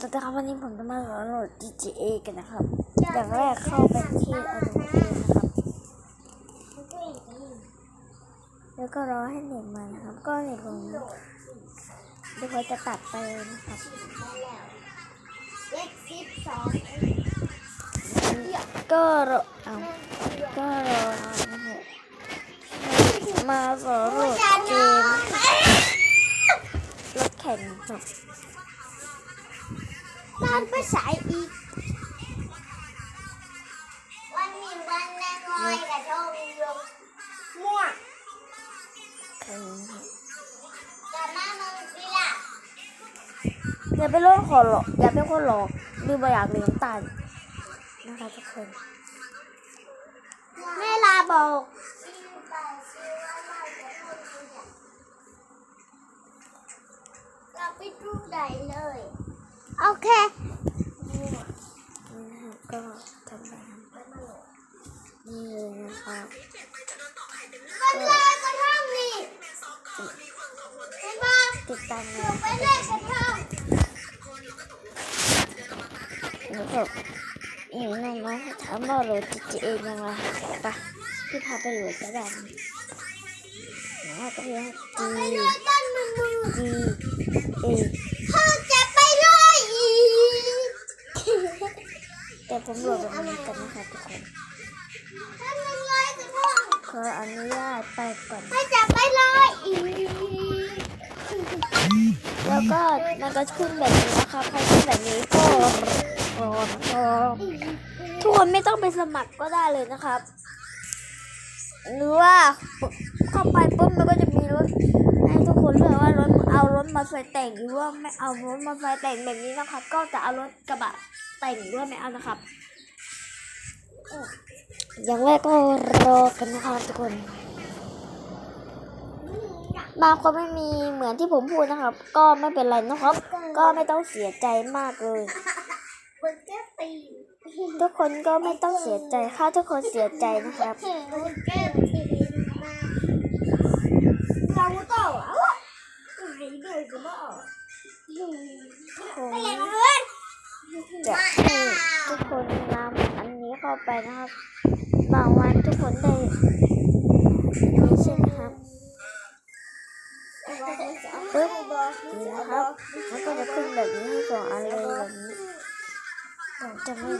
สวัสดีครับวันนี้ผมจะมาสอนโหลด GTA กันนะครับ อย่างแรกเข้าไปที่ Adobe นะครับ แล้วก็รอให้เน็ตมานะครับ ก็เน็ตผมเดี๋ยวผมจะตัดไปเลยนะครับเล็กสิบสองก็รอเอาก็รอนะครับมาสอนโหลดเกมรถแข่งครับ บ้านไปสายอีก วันนี้วันแรกลอยกระทงยมม่วงแข่งครับจะมาเมืองศิลาอย่าไปโลดขอหลอกอย่าเป็นคนหลอกดูบอยากเลี้ยงตายนะคะทุกคน แม่ลาบอกเราไปดูได้เลย โอเคนี่นะครับก็ทำไปนี่เลยนะครับวันลยกระทั่งนี่เห็นปะติดตามเลนูยไปเล่นกระทั่งนะครับอย่างน้องๆถามว่าโหลด GTA ยังไงปะพี่พาไปโหลดก็ได้นะก็เพียง G ไปดูต้นมือปเลยอีก แต่ผมโหลดแบบนี้กันนะคะทุกคนถ้ามันลอยกระทงขออนุญาตไปก่อนเขาจะไปเลยอีกแล้วก็มันก็ขึ้นแบบนี้นะครับใครขึ้นแบบนี้ก็รอรับทุกคนไม่ต้องไปสมัครก็ได้เลยนะครับ หรือว่าเข้าไปปุ๊บมันก็จะมีรถ เอารถมาใส่แต่งหรือว่าไม่เอารถมาใส่แต่งแบบนี้นะครับ ก็จะเอารถกระบะแต่งด้วยไม่เอานะครับอย่างแรกก็รอกันนะครับทุกคนบางคนไม่มีเหมือนที่ผมพูดนะครับ ก็ไม่เป็นไรนะครับ ก็ไม่ต้องเสียใจมากเลยทุกคนก็ไม่ต้องเสียใจค่ะทุกคนเสียใจนะครับ ผมไปยังเพื่อนจะให้ทุกคนนำอันนี้เข้าไปนะครับบางวันทุกคนได้นี่ใช่ไหมครับปึ๊บนี่นะครับมันก็จะขึ้นแบบนี้ให้สองอันเลยแบบนี้ผมจะไม่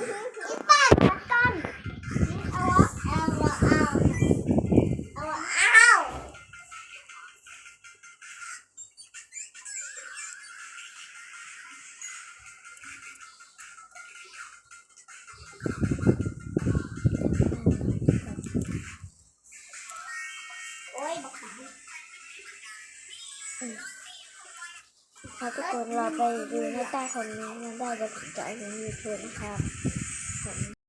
โอ้ยบักขาถ้าทุกคนเราไปดูในใต้คอมเมนต์นั้นได้จะผมจะเอาลงยูทูบนะครับ